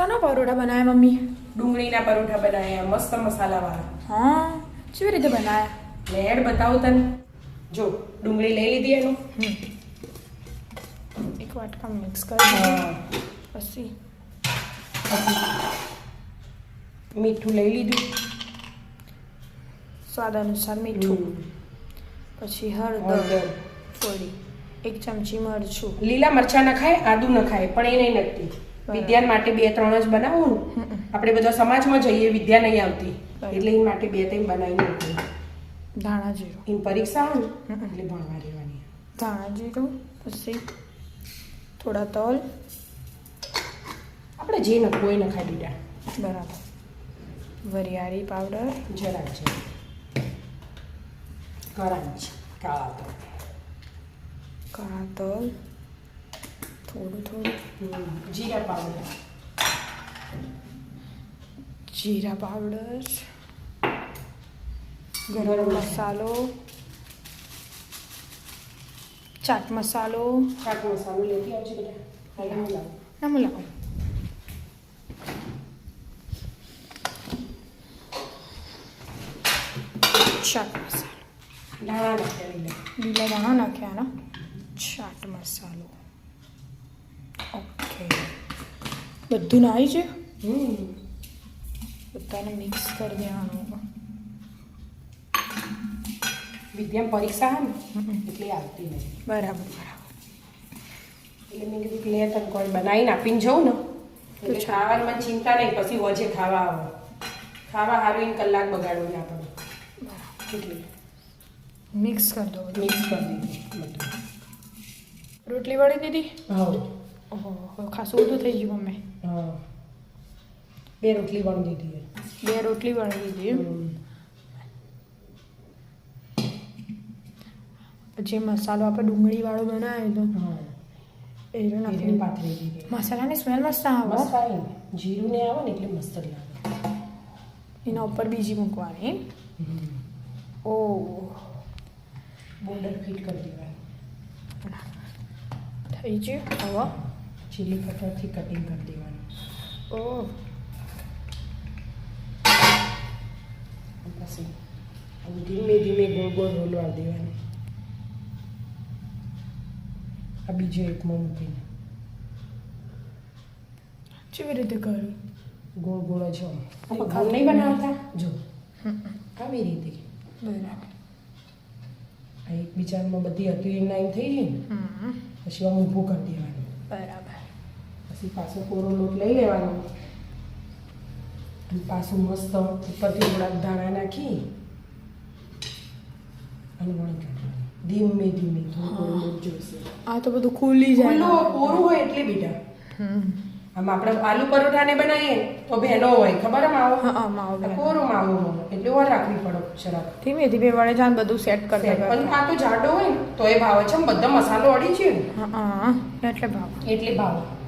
શાના પરોઠા બનાવ્યા મમ્મી? ડુંગળીના પરોઠા બનાવ્યા મસ્ત મસાલાવાળા. હા? કેવી રીતે બનાવ્યા લેડ બતાવું તને. જો ડુંગળી લઈ લીધી એનું. એક વાટકા મિક્સ કરી. પછી? મીઠું લઈ લીધું. સ્વાદ અનુસાર મીઠું. પછી હળદર. થોડી એક ચમચી મરચું. લીલા મરચાં ન ખાય આદુ ન ખાય પણ એ નહીં નખતી વિદ્યાન માટે બે ત્રણ જ બનાવું આપણે બધા સમાજમાં જઈએ વિદ્યા નહીં આવતી. એટલે એ માટે બે ત્રણ બનાવીને ધાણા જીરું. એમ પરીક્ષા આવે. એટલે ભણવા રહેવાની. ધાણા જીરું પછી થોડા તલ. આપણે જે નખવું એ નખાઈ દીધા બરાબર. વરિયાળી પાવડર. જરા. છે કરાંચ કાળા તો કાળા તલ. થોડું થોડું. જીરા પાવડર. જીરા પાવડર. ગરમ મસાલો. ચાટ મસાલો. ચાટ મસાલો લેતી આવજો બેટા હાલ હું લાવું. ચાટ મસાલો. ધાણા નાખ્યા લીલા. દાણા નાખ્યા ને ચાટ મસાલો ઓકે બધું નાઈ છે? હમ. બધાને મિક્સ કરી દેવાનું. વિદ્યા પરીક્ષા આવે ને એટલે આવતી નહીં બરાબર બરાબર. એટલે મેં કીધું કે લે તને કોઈ બનાવીને આપીને જવું ને. એટલે ખાવાની મને ચિંતા નહીં પછી વજે ખાવા આવો. ખાવા હારું એને કલાક બગાડવું ના પડે એટલે. મિક્સ કરી દો મિક્સ કરી દીધું રોટલી વળી દીધી? હા. ઓહો ખાસું બધું થઈ ગયું મમ્મી. હા. બે રોટલી વણી દીધી બે રોટલી વળી દીધી પછી મસાલો આપણે ડુંગળી વાળો બનાવ્યો હા. એ નાખી પાથરી દીધી. મસાલાની સ્મેલ મસ્ત આવે મસ્ત આવે. જીરું ને આવે ને એટલે મસ્ત લાગે. એના ઉપર બીજી મૂકવાની ઓ. બોર્ડર ફિટ કરી દેવાય. થઈ ગયું. હવે ચીલી કટરથી કટિંગ કરી દેવાનું ઓહ પછી ધીમે ધીમે ગોળ ગોળ રોલવા દેવાનું આ બીજો એકમાં મૂકીને કેવી રીતે કરું ગોળ ગોળ જો. ઘઉં નહીં બનાવતા જો આવી રીતે બરાબર આ એકબીજામાં બધી હતી એમ નાઈમ થઈ ગઈ ને પછી આમ ઊભું કરી દેવાનું બરાબર પછી પાછો કોરો લોટ લઈ લેવાનો અને પાછું મસ્ત ઉપરથી થોડાક ધાણા નાખી અને વણી કાઢવાનું ધીમે ધીમે થોડો લોટ જોઈશે આ તો બધું ખુલી જાય કોરું હોય એટલે બેટા આમ આપણે આલુ પરોઠાને બનાવીએ તો ભેનો હોય ખબર માવો કોરો માવો હોય એટલે વાર રાખવી પડે જરાક ધીમે ધીમે વળે જાન બધું સેટ કરી પણ આ તો જાડો હોય તો એ ભાવે છે બધા મસાલો અડી છે હા એટલે ભાવ એટલે ભાવે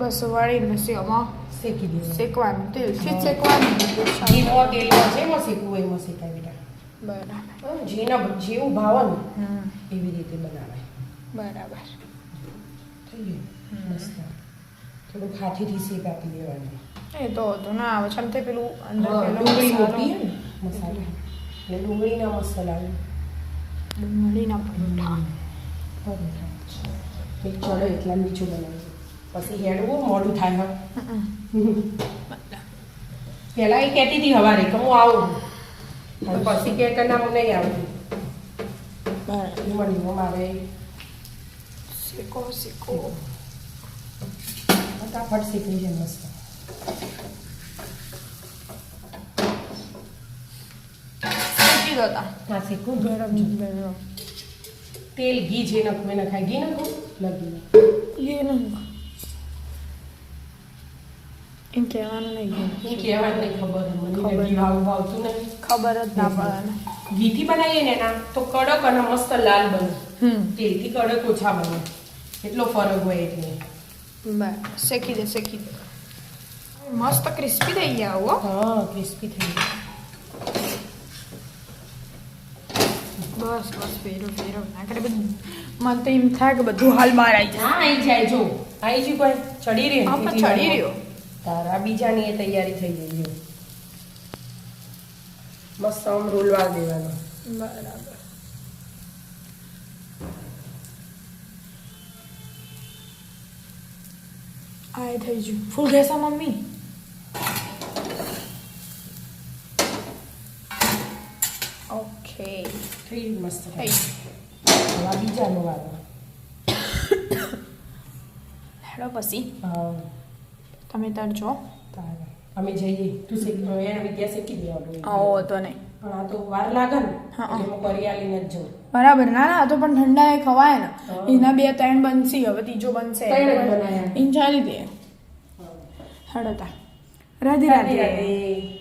બસ વાળીને આમાં શેકી દીધું શેકવાનું. તેલ છે શેકવાનું ઘીમાં તેલમાં જેમાં શેકવું એમાં શેકાય બેટા. બરાબર. જેના જેવું ભાવન એવી રીતે બનાવાય બરાબર. થઈ ગયું? મસ્ત. થોડુંક હાથીથી શેક આપી દેવાનું. એ તો હતું ના આવે છે તે પેલું અંદર ડુંગળી મોટી મસાલો. એટલે ડુંગળીના મસાલા ડુંગળીના પરોઠા. એક ચડે એટલા નીચું બનાવજો પછી હેડવું મોડું થાય હા. પહેલાં એ કહેતી હતી હવારે કે હું આવું. પછી કે કે ના હું નહીં એ મળ્યું મારે. શીખો શીખો. ફટાફટ શીખવી છે મસ્ત. હા શીખવું ગરમ ગરમ. તેલ ઘી જે નખું એ નખાય ઘી નખું? લગી ઘી નાખ. એમ કહેવાનું નહીં એ કહેવા જ નહીં ખબર મને ઘી ભાવ ભાવતું નથી ખબર જ ના પડે ઘીથી બનાવીએ ને એના તો કડક અને મસ્ત લાલ બને તેલથી કડક ઓછા બને એટલો ફરક હોય એટલે શેકી દે શેકી દે મસ્ત ક્રિસ્પી થઈ ગયા હો હા ક્રિસ્પી થઈ ગયા બસ બસ ફેરો ફેરો ના કરે બધું મને તો એમ થાય કે બધું હાલ બહાર આવી જાય હા આવી જાય જો આવી ગયું કોઈ ચડી રહ્યો ચડી રહ્યો તારા. બીજાની એ તૈયારી થઈ ગઈ છે મસ્ત આમ રોલવા દેવાનો. બરાબર. આ થઈ ગયું. ફૂલ ઘેસા મમ્મી? ઓકે. થઈ મસ્ત. થઈ હવે બીજાનો વાર હેડો પછી. હા. તમે તરજો તારે. અમે જઈએ. તું શીખ એને વિદ્યા શીખી દેવાનું. આવો તો નહીં. પણ આ તો વાર લાગે ને. હા. એટલે હું. કરિયાલીને જ જઉં. બરાબર. ના ના તો પણ ઠંડા એ ખવાય ને. એના બે ત્રણ બનશે હવે ત્રીજો બનશે. બનાયા. દે. હેડો તા. રાધે. રાધે રાધે.